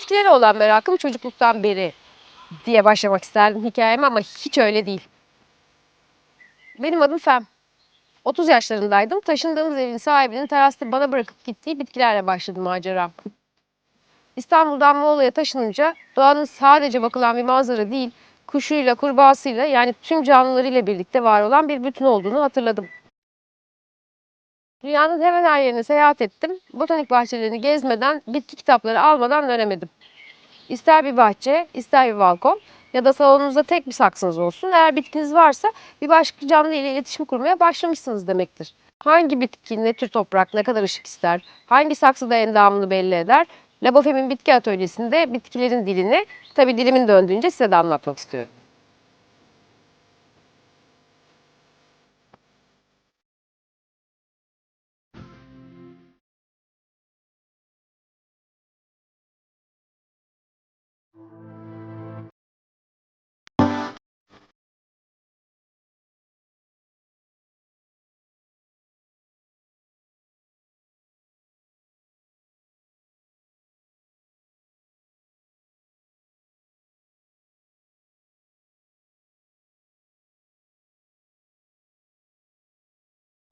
Bitkilere olan merakım çocukluktan beri diye başlamak isterdim hikayeme ama hiç öyle değil. Benim adım Fem. 30 yaşlarındaydım. Taşındığımız evin sahibinin terasta bana bırakıp gittiği bitkilerle başladı maceram. İstanbul'dan Muğla'ya taşınınca doğanın sadece bakılan bir manzara değil, kuşuyla, kurbağasıyla yani tüm canlılarıyla birlikte var olan bir bütün olduğunu hatırladım. Dünyanın hemen her yerine seyahat ettim. Botanik bahçelerini gezmeden, bitki kitapları almadan dönemedim. İster bir bahçe, ister bir balkon ya da salonunuzda tek bir saksınız olsun. Eğer bitkiniz varsa bir başka canlı ile iletişim kurmaya başlamışsınız demektir. Hangi bitki, ne tür toprak, ne kadar ışık ister, hangi saksıda endamını belli eder? Labofem'in bitki atölyesinde bitkilerin dilini, tabii dilimin döndüğünce size de anlatmak istiyorum.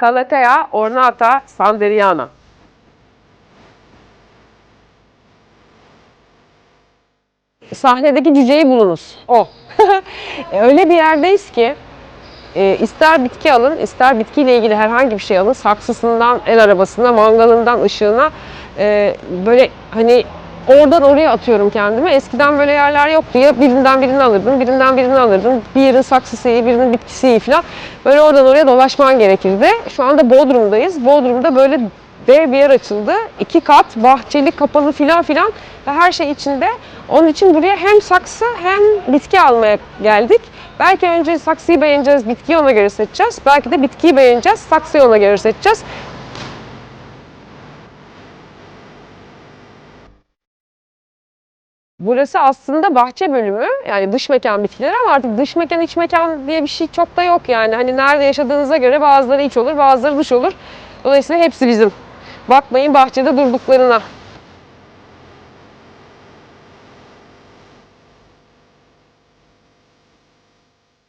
Calathea ornata sanderiana. Sahnedeki cüceyi bulunuz. O. E, Öyle bir yerdeyiz ki e, ister bitki alın, ister bitkiyle ilgili herhangi bir şey alın. Saksısından, el arabasına, mangalından, ışığına e, böyle hani oradan oraya atıyorum kendimi. Eskiden böyle yerler yoktu. Ya birinden birini alırdın, birinden birini alırdın. Bir yerin saksısı iyi, birinin bitkisi iyi falan. Böyle oradan oraya dolaşman gerekirdi. Şu anda Bodrum'dayız. Bodrum'da böyle dev bir yer açıldı. İki kat, bahçeli, kapalı filan filan ve her şey içinde. Onun için buraya hem saksı hem bitki almaya geldik. Belki önce saksıyı beğeneceğiz, bitkiyi ona göre seçeceğiz. Belki de bitkiyi beğeneceğiz, saksıyı ona göre seçeceğiz. Burası aslında bahçe bölümü yani dış mekan bitkileri ama artık dış mekan iç mekan diye bir şey çok da yok yani. Hani nerede yaşadığınıza göre bazıları iç olur bazıları dış olur. Dolayısıyla hepsi bizim. Bakmayın bahçede durduklarına.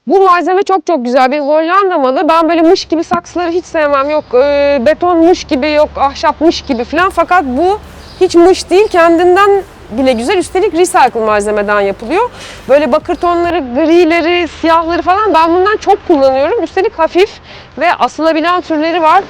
Bu malzeme çok çok güzel. Bir Hollanda malı. Ben böyle mış gibi saksıları hiç sevmem. Yok e, beton mış gibi, yok ahşap mış gibi falan. Fakat bu hiç mış değil. Kendinden bile güzel. Üstelik recycle malzemeden yapılıyor. Böyle bakır tonları, grileri, siyahları falan ben bundan çok kullanıyorum. Üstelik hafif ve asılabilen türleri var.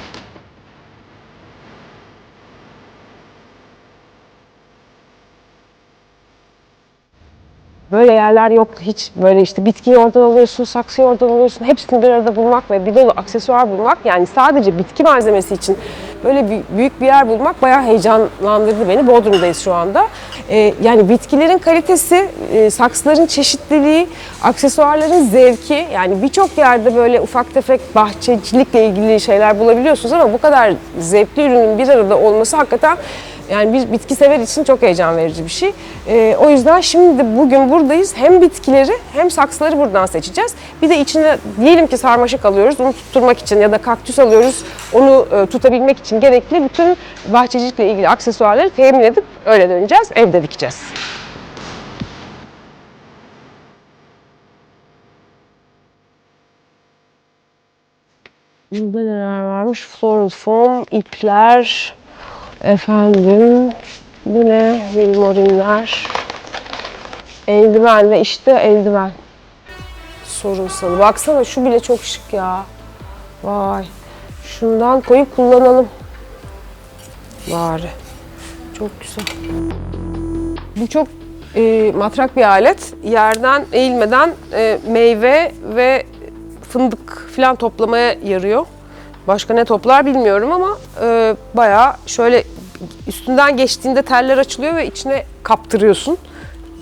Böyle yerler yok hiç böyle işte bitkiyi oradan alıyorsun, saksıyı oradan alıyorsun. Hepsini bir arada bulmak ve bir dolu aksesuar bulmak yani sadece bitki malzemesi için böyle büyük bir yer bulmak bayağı heyecanlandırdı beni. Bodrum'dayız şu anda. Ee, yani bitkilerin kalitesi, e, saksıların çeşitliliği, aksesuarların zevki yani birçok yerde böyle ufak tefek bahçecilikle ilgili şeyler bulabiliyorsunuz ama bu kadar zevkli ürünün bir arada olması hakikaten yani bir bitki sever için çok heyecan verici bir şey. Ee, o yüzden şimdi bugün buradayız. Hem bitkileri hem saksıları buradan seçeceğiz. Bir de içine diyelim ki sarmaşık alıyoruz. Onu tutturmak için ya da kaktüs alıyoruz. Onu e, tutabilmek için gerekli bütün bahçecilikle ilgili aksesuarları temin edip öyle döneceğiz. Evde dikeceğiz. Burada neler varmış? Floral foam, ipler, Efendim, bu ne? Vilmorinler. Eldiven ve işte eldiven. Sorunsalı. Baksana şu bile çok şık ya. Vay. Şundan koyup kullanalım. Bari. Çok güzel. Bu çok e, matrak bir alet. Yerden eğilmeden e, meyve ve fındık falan toplamaya yarıyor. Başka ne toplar bilmiyorum ama e, bayağı şöyle üstünden geçtiğinde teller açılıyor ve içine kaptırıyorsun.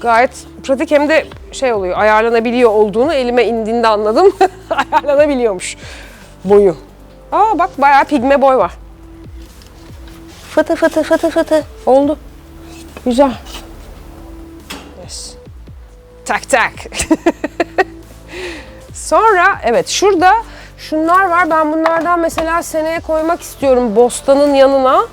Gayet pratik hem de şey oluyor ayarlanabiliyor olduğunu elime indiğinde anladım. Ayarlanabiliyormuş boyu. Aa bak bayağı pigme boy var. Fıtı fıtı fıtı fıtı oldu. Güzel. Yes. Tak tak. Sonra evet şurada şunlar var. Ben bunlardan mesela seneye koymak istiyorum bostanın yanına.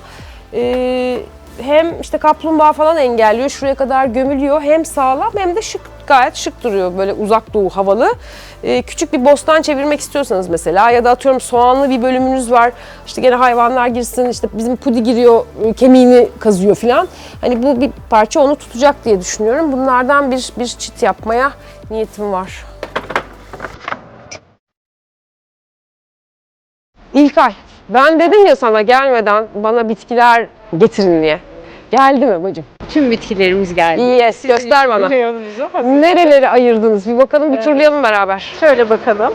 Ee, hem işte kaplumbağa falan engelliyor. Şuraya kadar gömülüyor. Hem sağlam hem de şık gayet şık duruyor. Böyle uzak doğu havalı. Ee, küçük bir bostan çevirmek istiyorsanız mesela ya da atıyorum soğanlı bir bölümünüz var. İşte gene hayvanlar girsin işte bizim pudi giriyor e, kemiğini kazıyor filan. Hani bu bir parça onu tutacak diye düşünüyorum. Bunlardan bir, bir çit yapmaya niyetim var. İlkay, ben dedim ya sana gelmeden bana bitkiler getirin diye. Geldi mi bacım? Tüm bitkilerimiz geldi. Yes, göster bana. Nereleri ayırdınız? Bir bakalım, bir turlayalım beraber. Şöyle bakalım.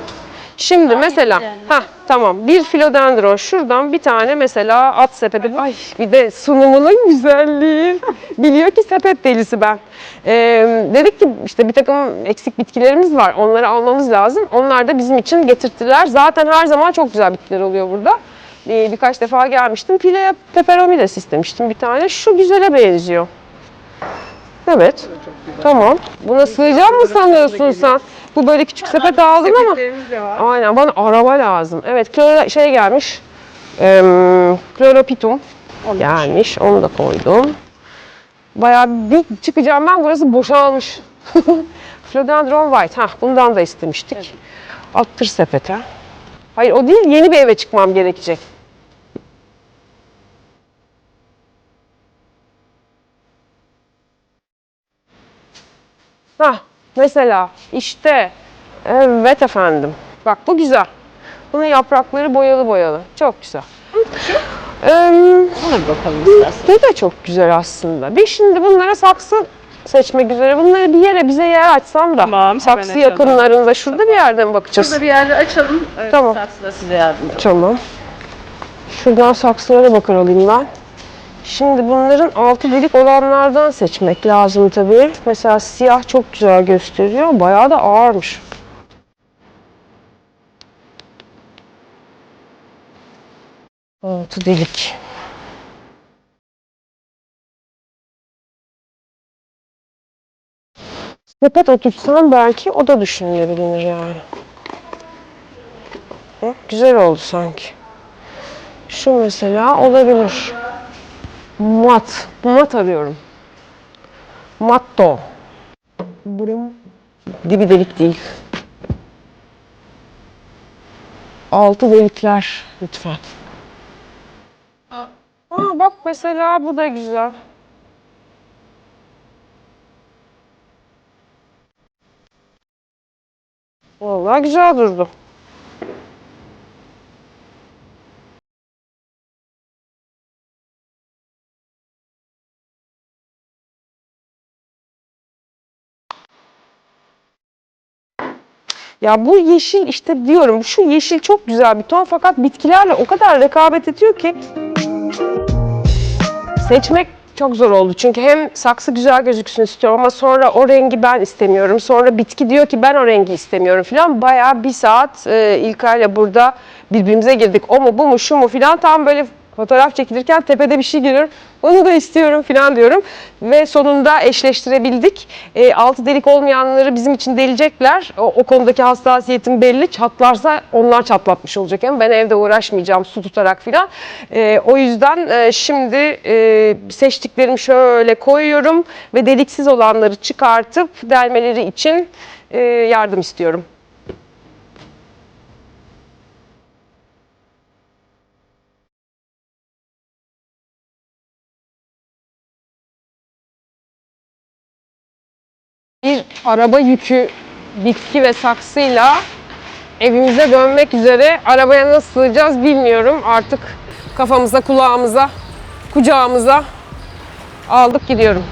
Şimdi mesela, ha tamam bir filodendron şuradan bir tane mesela at sepeti. Ay bir de sunumunun güzelliği. Biliyor ki sepet delisi ben. Ee, dedik ki işte bir takım eksik bitkilerimiz var. Onları almamız lazım. Onlar da bizim için getirttiler. Zaten her zaman çok güzel bitkiler oluyor burada. Ee, birkaç defa gelmiştim. Pilea peperomides istemiştim bir tane. Şu güzele benziyor. Evet. Tamam. Buna sığacak mı sanıyorsun sen? Bu böyle küçük sepet aldın ama. Aynen bana araba lazım. Evet kloro şey gelmiş. Kloropitum gelmiş. Onu da koydum. Bayağı bir çıkacağım ben. Burası boşalmış. Philodendron White. Hah, bundan da istemiştik. Attır sepete. Hayır o değil. Yeni bir eve çıkmam gerekecek. Hah, mesela işte evet efendim. Bak bu güzel. Bunun yaprakları boyalı boyalı. Çok güzel. Ee, Ona bir bakalım istersen. ne de çok güzel aslında. Bir şimdi bunlara saksı seçmek üzere. Bunları bir yere bize yer açsam da. Tamam, hemen saksı açalım. yakınlarında. Şurada bir yerde mi bakacağız? Şurada bir yerde açalım. Evet, Tamam. Saksıda size yardımcı. Tamam. Şuradan saksılara bakar olayım ben. Şimdi bunların altı delik olanlardan seçmek lazım tabii. Mesela siyah çok güzel gösteriyor. Bayağı da ağırmış. Altı delik. Sepet oturtsam belki o da düşünülebilir yani. Hı, Güzel oldu sanki. Şu mesela olabilir. Mat. Mat arıyorum. Matto. Buram. Dibi delik değil. Altı delikler lütfen. Aa, bak mesela bu da güzel. Vallahi güzel durdu. Ya bu yeşil işte diyorum şu yeşil çok güzel bir ton fakat bitkilerle o kadar rekabet ediyor ki seçmek çok zor oldu. Çünkü hem saksı güzel gözüksün istiyorum ama sonra o rengi ben istemiyorum. Sonra bitki diyor ki ben o rengi istemiyorum falan. Bayağı bir saat e, İlkay'la burada birbirimize girdik. O mu bu mu şu mu falan tam böyle fotoğraf çekilirken tepede bir şey geliyor. Onu da istiyorum falan diyorum. Ve sonunda eşleştirebildik. E, altı delik olmayanları bizim için delecekler. O, o konudaki hassasiyetim belli. Çatlarsa onlar çatlatmış olacak. Ama ben evde uğraşmayacağım su tutarak falan. E, o yüzden e, şimdi e, seçtiklerimi şöyle koyuyorum. Ve deliksiz olanları çıkartıp delmeleri için e, yardım istiyorum. Araba yükü bitki ve saksıyla evimize dönmek üzere. Arabaya nasıl sığacağız bilmiyorum. Artık kafamıza, kulağımıza, kucağımıza aldık gidiyorum.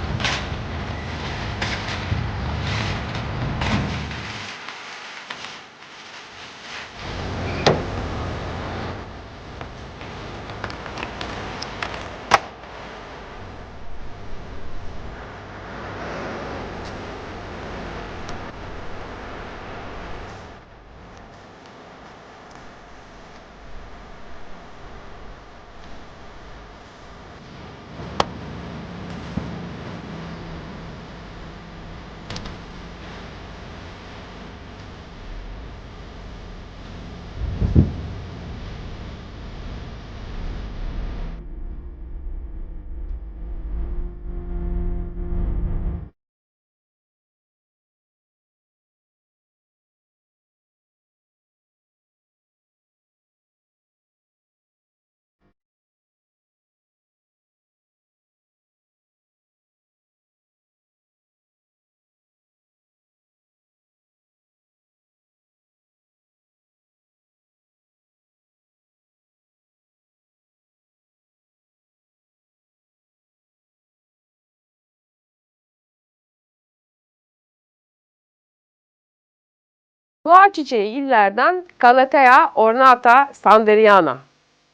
Doğa çiçeği illerden Calathea ornata sanderiana.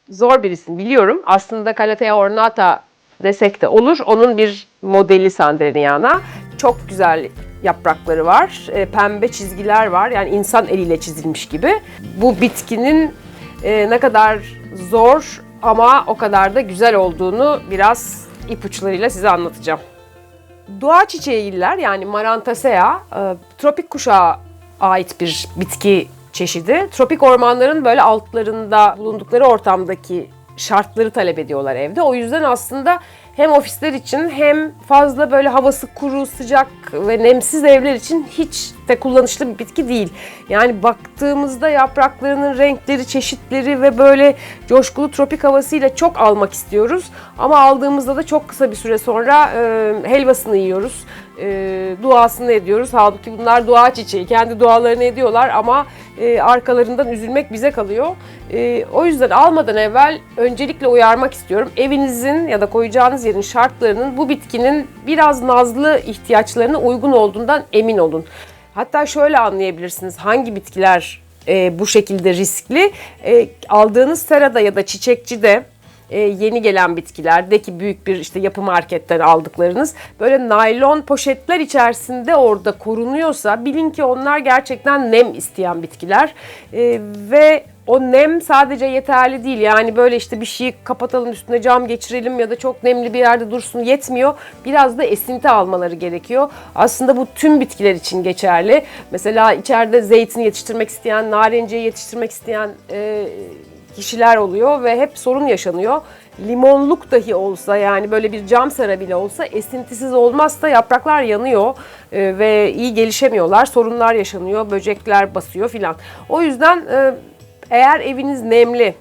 Zor bir isim biliyorum. Aslında Calathea ornata desek de olur. Onun bir modeli sanderiana. Çok güzel yaprakları var. E, pembe çizgiler var. Yani insan eliyle çizilmiş gibi. Bu bitkinin e, ne kadar zor ama o kadar da güzel olduğunu biraz ipuçlarıyla size anlatacağım. Doğa çiçeğiller yani Marantasea e, tropik kuşağa ait bir bitki çeşidi. Tropik ormanların böyle altlarında bulundukları ortamdaki şartları talep ediyorlar evde. O yüzden aslında hem ofisler için hem fazla böyle havası kuru, sıcak ve nemsiz evler için hiç de kullanışlı bir bitki değil. Yani baktığımızda yapraklarının renkleri, çeşitleri ve böyle coşkulu tropik havasıyla çok almak istiyoruz. Ama aldığımızda da çok kısa bir süre sonra e, helvasını yiyoruz, e, duasını ediyoruz. Halbuki bunlar dua çiçeği, kendi dualarını ediyorlar ama e, arkalarından üzülmek bize kalıyor. E, o yüzden almadan evvel öncelikle uyarmak istiyorum. Evinizin ya da koyacağınız yerin şartlarının bu bitkinin biraz nazlı ihtiyaçlarına uygun olduğundan emin olun. Hatta şöyle anlayabilirsiniz hangi bitkiler e, bu şekilde riskli. E, aldığınız serada ya da çiçekçide e, yeni gelen bitkilerdeki büyük bir işte yapı marketten aldıklarınız böyle naylon poşetler içerisinde orada korunuyorsa bilin ki onlar gerçekten nem isteyen bitkiler E, ve o nem sadece yeterli değil. Yani böyle işte bir şeyi kapatalım üstüne cam geçirelim ya da çok nemli bir yerde dursun yetmiyor. Biraz da esinti almaları gerekiyor. Aslında bu tüm bitkiler için geçerli. Mesela içeride zeytin yetiştirmek isteyen, narenciye yetiştirmek isteyen e, kişiler oluyor ve hep sorun yaşanıyor. Limonluk dahi olsa yani böyle bir cam sera bile olsa esintisiz olmazsa yapraklar yanıyor e, ve iyi gelişemiyorlar. Sorunlar yaşanıyor, böcekler basıyor filan. O yüzden e, eğer eviniz nemli,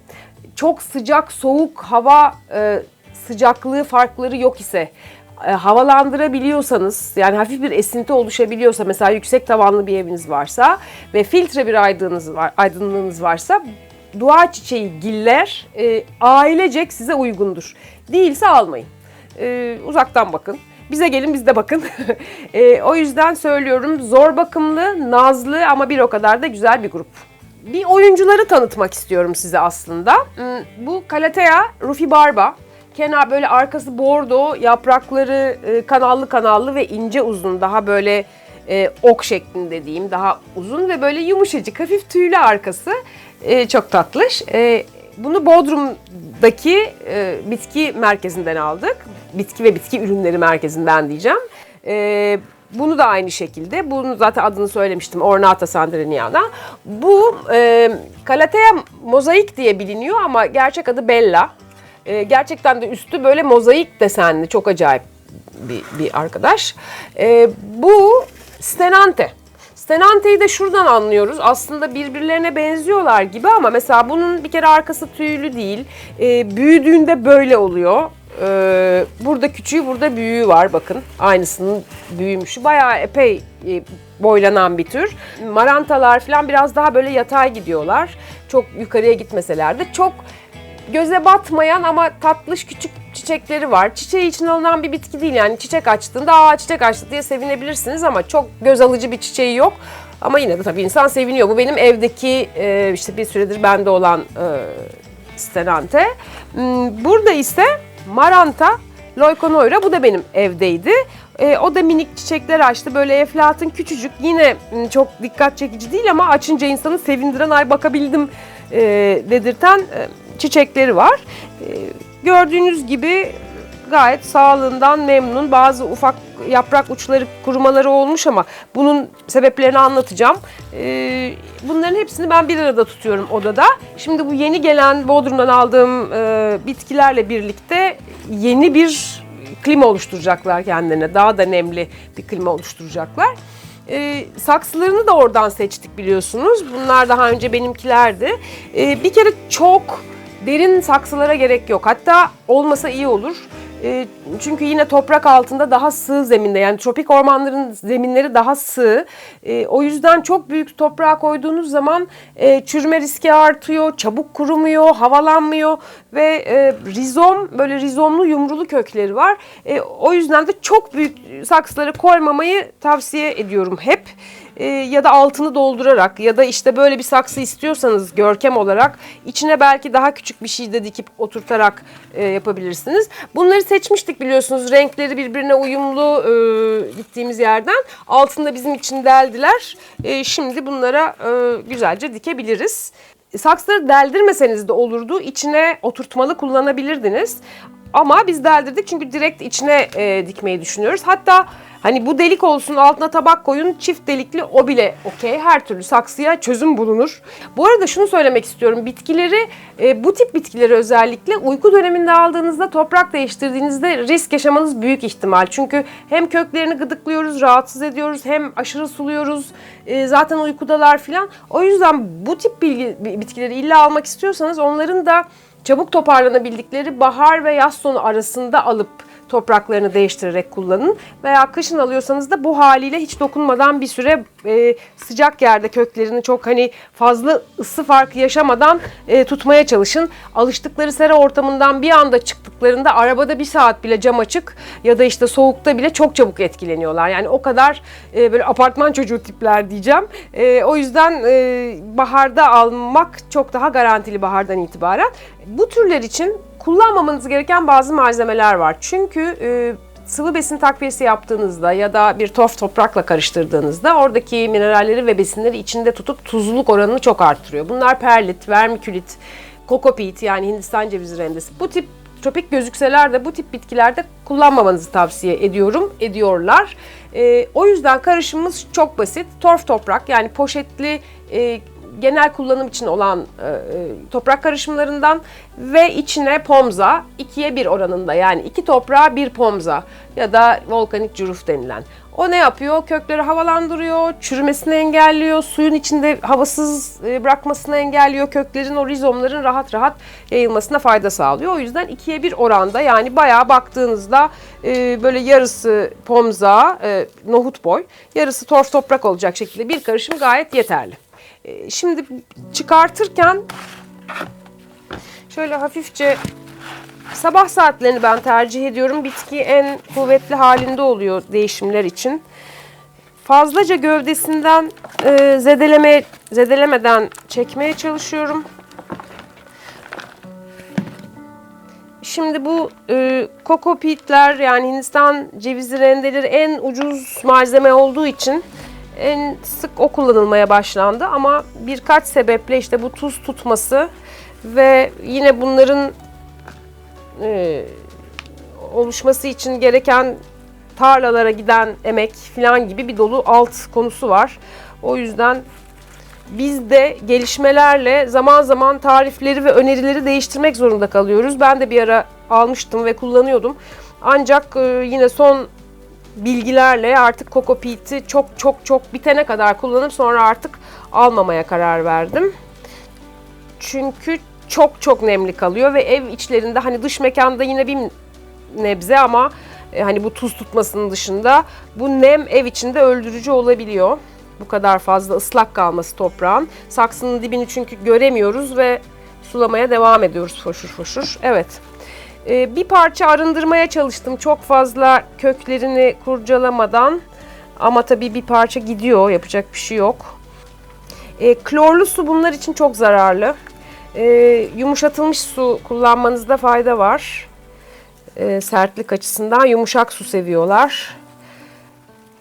çok sıcak soğuk hava e, sıcaklığı farkları yok ise havalandırabiliyorsanız yani hafif bir esinti oluşabiliyorsa mesela yüksek tavanlı bir eviniz varsa ve filtre bir aydınlığınız, var, aydınlığınız varsa dua çiçeği giller e, ailecek size uygundur. Değilse almayın. E, uzaktan bakın. Bize gelin biz de bakın. E, o yüzden söylüyorum zor bakımlı, nazlı ama bir o kadar da güzel bir grup. Bir oyuncuları tanıtmak istiyorum size aslında. Hmm, Bu Calathea rufibarba. Kenar böyle arkası bordo, yaprakları e, kanallı kanallı ve ince uzun. Daha böyle e, ok şeklinde diyeyim. Daha uzun ve böyle yumuşacık, hafif tüylü arkası. E, çok tatlış. E, bunu Bodrum'daki e, bitki merkezinden aldık. Bitki ve bitki ürünleri merkezinden diyeceğim. E, bunu da aynı şekilde. Bunun zaten adını söylemiştim. Ornata sandriniana. Bu e, Calathea mozaik diye biliniyor ama gerçek adı Bella. E, gerçekten de üstü böyle mozaik desenli. Çok acayip bir, bir arkadaş. E, bu Stenante. Stenante'yi de şuradan anlıyoruz. Aslında birbirlerine benziyorlar gibi ama mesela bunun bir kere arkası tüylü değil. E, büyüdüğünde böyle oluyor. E, burada küçüğü, burada büyüğü var bakın. Aynısının büyümüşü. Bayağı epey e, boylanan bir tür. Marantalar falan biraz daha böyle yatay gidiyorlar. Çok yukarıya gitmeseler de çok göze batmayan ama tatlış küçük çiçekleri var. Çiçeği için alınan bir bitki değil yani çiçek açtığında aa çiçek açtı diye sevinebilirsiniz ama çok göz alıcı bir çiçeği yok. Ama yine de tabii insan seviniyor. Bu benim evdeki e, işte bir süredir bende olan e, stenante. Hmm, Burada ise Maranta Loikonoira bu da benim evdeydi. E, o da minik çiçekler açtı. Böyle eflatın küçücük yine m, çok dikkat çekici değil ama açınca insanı sevindiren ay bakabildim e, dedirten e, çiçekleri var. E, gördüğünüz gibi gayet sağlığından memnun. Bazı ufak yaprak uçları kurumaları olmuş ama bunun sebeplerini anlatacağım. E, bunların hepsini ben bir arada tutuyorum odada. Şimdi bu yeni gelen Bodrum'dan aldığım e, bitkilerle birlikte yeni bir klima oluşturacaklar kendilerine. Daha da nemli bir klima oluşturacaklar. E, saksılarını da oradan seçtik biliyorsunuz. Bunlar daha önce benimkilerdi. E, bir kere çok derin saksılara gerek yok. Hatta olmasa iyi olur. E, çünkü yine toprak altında daha sığ zeminde yani tropik ormanların zeminleri daha sığ. E, o yüzden çok büyük toprağa koyduğunuz zaman e, çürüme riski artıyor, çabuk kurumuyor, havalanmıyor ve e, rizom böyle rizomlu yumrulu kökleri var. O yüzden de çok büyük saksılara koymamayı tavsiye ediyorum hep. E, ya da altını doldurarak ya da işte böyle bir saksı istiyorsanız görkem olarak içine belki daha küçük bir şey de dikip oturtarak e, yapabilirsiniz. Bunları seçmiştik biliyorsunuz renkleri birbirine uyumlu e, gittiğimiz yerden. Altında bizim için deldiler. E, şimdi bunlara e, güzelce dikebiliriz. Saksıları deldirmeseniz de olurdu. İçine oturtmalı kullanabilirdiniz. Ama biz deldirdik çünkü direkt içine e, dikmeyi düşünüyoruz. Hatta hani bu delik olsun altına tabak koyun çift delikli o bile okey. Her türlü saksıya çözüm bulunur. Bu arada şunu söylemek istiyorum. Bitkileri e, bu tip bitkileri özellikle uyku döneminde aldığınızda toprak değiştirdiğinizde risk yaşamanız büyük ihtimal. Çünkü hem köklerini gıdıklıyoruz, rahatsız ediyoruz hem aşırı suluyoruz. E, zaten uykudalar filan. O yüzden bu tip bilgi, bitkileri illa almak istiyorsanız onların da çabuk toparlanabildikleri bahar ve yaz sonu arasında alıp topraklarını değiştirerek kullanın. Veya kışın alıyorsanız da bu haliyle hiç dokunmadan bir süre e, sıcak yerde köklerini çok hani fazla ısı farkı yaşamadan e, tutmaya çalışın. Alıştıkları sera ortamından bir anda çıktıklarında arabada bir saat bile cam açık ya da işte soğukta bile çok çabuk etkileniyorlar. Yani o kadar e, böyle apartman çocuğu tipler diyeceğim. E, o yüzden e, baharda almak çok daha garantili bahardan itibaren. Bu türler için kullanmamanız gereken bazı malzemeler var. Çünkü e, sıvı besin takviyesi yaptığınızda ya da bir tof toprakla karıştırdığınızda oradaki mineralleri ve besinleri içinde tutup tuzluluk oranını çok arttırıyor. Bunlar perlit, vermikülit, kokopit yani Hindistan cevizi rendesi. Bu tip tropik gözükseler de bu tip bitkilerde kullanmamanızı tavsiye ediyorum, ediyorlar. E, o yüzden karışımımız çok basit. Torf toprak yani poşetli e, genel kullanım için olan e, e, toprak karışımlarından ve içine pomza ikiye bir oranında yani iki toprağa bir pomza ya da volkanik cüruf denilen. O ne yapıyor? Kökleri havalandırıyor, çürümesini engelliyor, suyun içinde havasız e, bırakmasını engelliyor, köklerin o rizomların rahat rahat yayılmasına fayda sağlıyor. O yüzden ikiye bir oranda yani bayağı baktığınızda e, böyle yarısı pomza, nohut boy, yarısı torf toprak olacak şekilde bir karışım gayet yeterli. E, Şimdi çıkartırken şöyle hafifçe sabah saatlerini ben tercih ediyorum. Bitki en kuvvetli halinde oluyor değişimler için. Fazlaca gövdesinden e, zedeleme zedelemeden çekmeye çalışıyorum. Şimdi bu e, kokopitler yani Hindistan cevizi rendeleri en ucuz malzeme olduğu için en sık o kullanılmaya başlandı ama birkaç sebeple işte bu tuz tutması ve yine bunların e, oluşması için gereken tarlalara giden emek falan gibi bir dolu alt konusu var. O yüzden biz de gelişmelerle zaman zaman tarifleri ve önerileri değiştirmek zorunda kalıyoruz. Ben de bir ara almıştım ve kullanıyordum. Ancak e, yine son bilgilerle artık kokopiti çok çok çok bitene kadar kullanıp sonra artık almamaya karar verdim. Çünkü çok çok nemli kalıyor ve ev içlerinde hani dış mekanda yine bir nebze ama e, hani bu tuz tutmasının dışında bu nem ev içinde öldürücü olabiliyor. Bu kadar fazla ıslak kalması toprağın. Saksının dibini çünkü göremiyoruz ve sulamaya devam ediyoruz foşur foşur. Evet. Ee, bir parça arındırmaya çalıştım çok fazla köklerini kurcalamadan. Ama tabii bir parça gidiyor yapacak bir şey yok. Ee, klorlu su bunlar için çok zararlı. Ee, yumuşatılmış su kullanmanızda fayda var. Ee, sertlik açısından yumuşak su seviyorlar.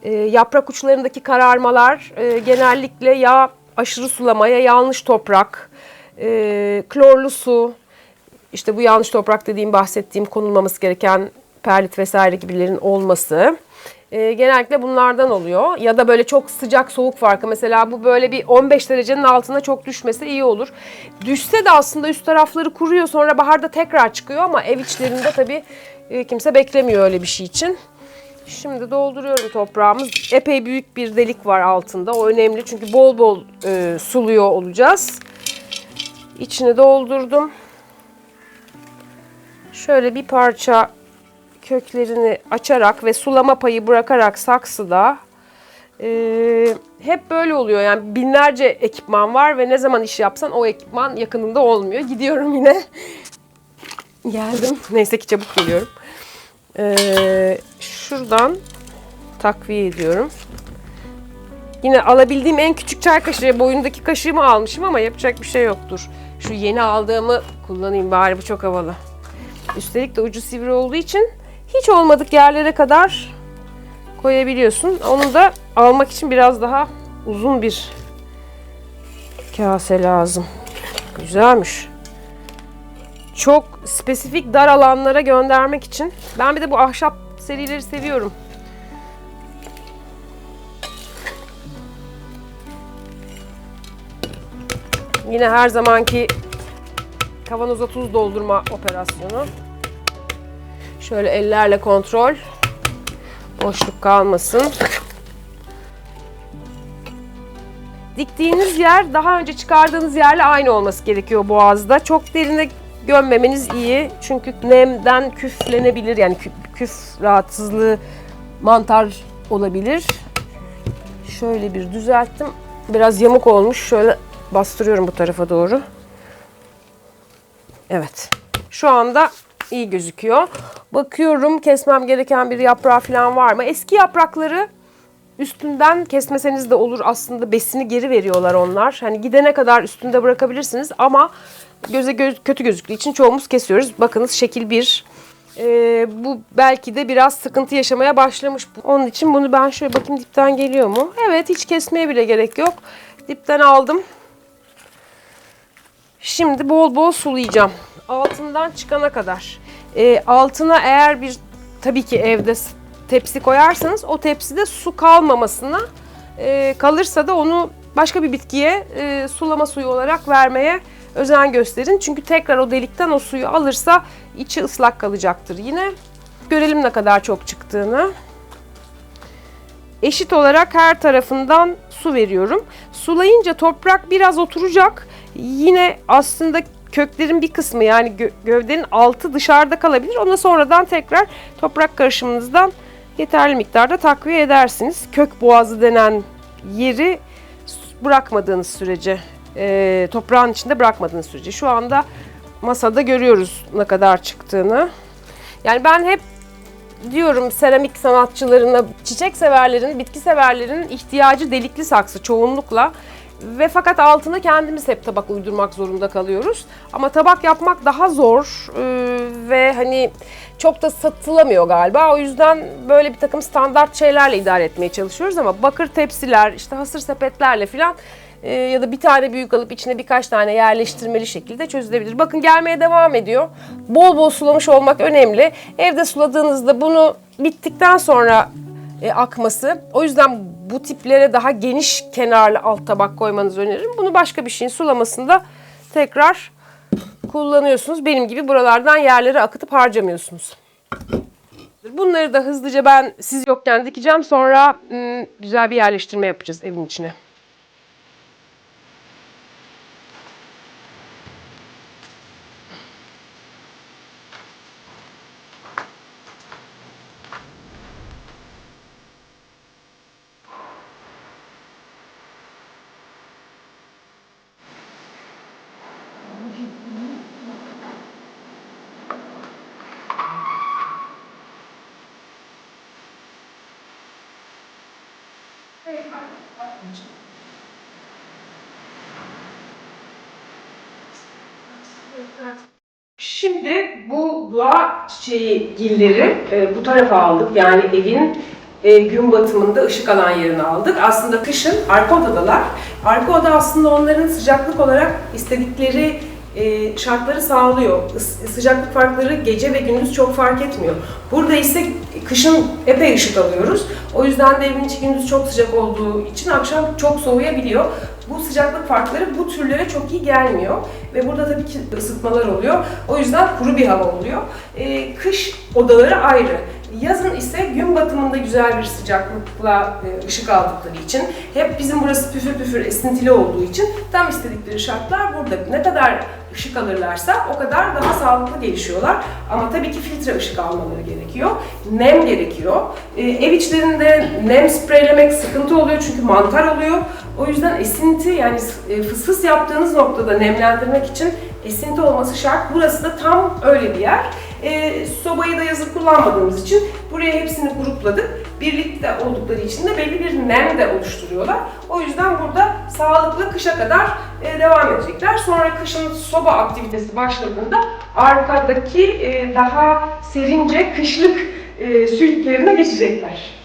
Ee, yaprak uçlarındaki kararmalar e, genellikle ya aşırı sulamaya, yanlış toprak, e, klorlu su, işte bu yanlış toprak dediğim bahsettiğim konulmaması gereken perlit vesaire gibilerin olması. E, genellikle bunlardan oluyor. Ya da böyle çok sıcak soğuk farkı. Mesela bu böyle bir 15 derecenin altına çok düşmese iyi olur. Düşse de aslında üst tarafları kuruyor sonra baharda tekrar çıkıyor ama ev içlerinde tabii e, kimse beklemiyor öyle bir şey için. Şimdi dolduruyorum toprağımız. Epey büyük bir delik var altında. O önemli çünkü bol bol e, suluyor olacağız. İçini doldurdum. Şöyle bir parça köklerini açarak ve sulama payı bırakarak saksıda e, hep böyle oluyor. Yani binlerce ekipman var ve ne zaman iş yapsan o ekipman yakınında olmuyor. Gidiyorum yine. Geldim. Neyse ki çabuk geliyorum. E, şuradan takviye ediyorum. Yine alabildiğim en küçük çay kaşığı boyundaki kaşığımı almışım ama yapacak bir şey yoktur. Şu yeni aldığımı kullanayım bari bu çok havalı. Üstelik de ucu sivri olduğu için hiç olmadık yerlere kadar koyabiliyorsun. Onu da almak için biraz daha uzun bir kase lazım. Güzelmiş. Çok spesifik dar alanlara göndermek için. Ben bir de bu ahşap serileri seviyorum. Yine her zamanki kavanoza tuz doldurma operasyonu. Şöyle ellerle kontrol. Boşluk kalmasın. Diktiğiniz yer daha önce çıkardığınız yerle aynı olması gerekiyor boğazda. Çok derine gömmemeniz iyi. Çünkü nemden küflenebilir. Yani küf, küf rahatsızlığı mantar olabilir. Şöyle bir düzelttim. Biraz yamuk olmuş. Şöyle bastırıyorum bu tarafa doğru. Evet. Şu anda iyi gözüküyor. Bakıyorum kesmem gereken bir yaprağı falan var mı? Eski yaprakları üstünden kesmeseniz de olur. Aslında besini geri veriyorlar onlar. Hani gidene kadar üstünde bırakabilirsiniz ama göze göz, kötü gözüktüğü için çoğumuz kesiyoruz. Bakınız şekil bir. Ee, bu belki de biraz sıkıntı yaşamaya başlamış. Onun için bunu ben şöyle bakayım dipten geliyor mu? Evet hiç kesmeye bile gerek yok. Dipten aldım. Şimdi bol bol sulayacağım. Altından çıkana kadar. Ee, altına eğer bir tabii ki evde tepsi koyarsanız o tepside su kalmamasına e, kalırsa da onu başka bir bitkiye e, sulama suyu olarak vermeye özen gösterin. Çünkü tekrar o delikten o suyu alırsa içi ıslak kalacaktır yine. Görelim ne kadar çok çıktığını. Eşit olarak her tarafından su veriyorum. Sulayınca toprak biraz oturacak. Yine aslında köklerin bir kısmı yani gö- gövdenin altı dışarıda kalabilir. Ona sonradan tekrar toprak karışımınızdan yeterli miktarda takviye edersiniz. Kök boğazı denen yeri bırakmadığınız sürece, e, toprağın içinde bırakmadığınız sürece. Şu anda masada görüyoruz ne kadar çıktığını. Yani ben hep diyorum seramik sanatçılarına, çiçek severlerin, bitki severlerin ihtiyacı delikli saksı çoğunlukla. Ve fakat altına kendimiz hep tabak uydurmak zorunda kalıyoruz. Ama tabak yapmak daha zor ee, ve hani çok da satılamıyor galiba. O yüzden böyle bir takım standart şeylerle idare etmeye çalışıyoruz ama bakır tepsiler, işte hasır sepetlerle filan e, ya da bir tane büyük alıp içine birkaç tane yerleştirmeli şekilde çözülebilir. Bakın gelmeye devam ediyor. Bol bol sulamış olmak önemli. Evde suladığınızda bunu bittikten sonra e, akması. O yüzden bu tiplere daha geniş kenarlı alt tabak koymanızı öneririm. Bunu başka bir şeyin sulamasında tekrar kullanıyorsunuz. Benim gibi buralardan yerlere akıtıp harcamıyorsunuz. Bunları da hızlıca ben siz yokken dikeceğim. Sonra ım, güzel bir yerleştirme yapacağız evin içine. Şimdi bu dua çiçeği gilleri e, bu tarafa aldık. Yani evin e, gün batımında ışık alan yerini aldık. Aslında kışın arka odadalar. Arka oda aslında onların sıcaklık olarak istedikleri e, şartları sağlıyor. Is- sıcaklık farkları gece ve gündüz çok fark etmiyor. Burada ise kışın epey ışık alıyoruz. O yüzden de evin içi gündüz çok sıcak olduğu için akşam çok soğuyabiliyor. Bu sıcaklık farkları bu türlere çok iyi gelmiyor. Ve burada tabii ki ısıtmalar oluyor. O yüzden kuru bir hava oluyor. Ee, kış odaları ayrı. Yazın ise gün batımında güzel bir sıcaklıkla e, ışık aldıkları için hep bizim burası püfür püfür esintili olduğu için tam istedikleri şartlar burada. Ne kadar ışık alırlarsa o kadar daha sağlıklı gelişiyorlar. Ama tabii ki filtre ışık almaları gerekiyor. Nem gerekiyor. Ee, ev içlerinde nem spreylemek sıkıntı oluyor çünkü mantar oluyor. O yüzden esinti yani e, fıs yaptığınız noktada nemlendirmek için esinti olması şart. Burası da tam öyle bir yer. E, sobayı da yazın kullanmadığımız için buraya hepsini grupladık. birlikte oldukları için de belli bir nem de oluşturuyorlar. O yüzden burada sağlıklı kışa kadar e, devam edecekler. Sonra kışın soba aktivitesi başladığında arkadaki e, daha serince kışlık e, sülüklerine geçecekler.